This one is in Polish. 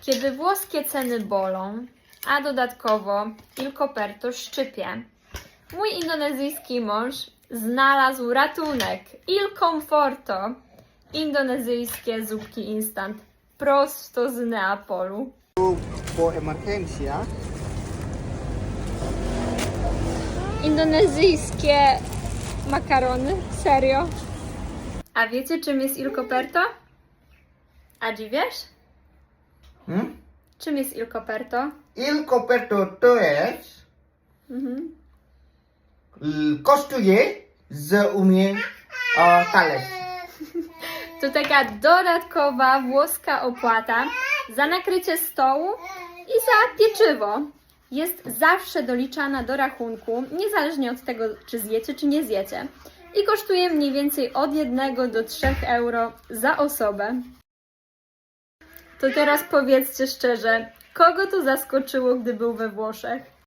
Kiedy włoskie ceny bolą, a dodatkowo Il Coperto szczypie, mój indonezyjski mąż znalazł ratunek Il Conforto, indonezyjskie zupki instant prosto z Neapolu. for emergency ya. Indonezyjskie makarony? Serio? A wiecie czym jest Il Coperto? Adzi wiesz? Hmm? Czym jest Il Coperto? Il coperto to jest Mhm. kosztuje z umie o, talerz. To taka dodatkowa włoska opłata za nakrycie stołu i za pieczywo. Jest zawsze doliczana do rachunku, niezależnie od tego, czy zjecie, czy nie zjecie. I kosztuje mniej więcej od 1 do 3 euro za osobę. To teraz powiedzcie szczerze, kogo to zaskoczyło, gdy był we Włoszech?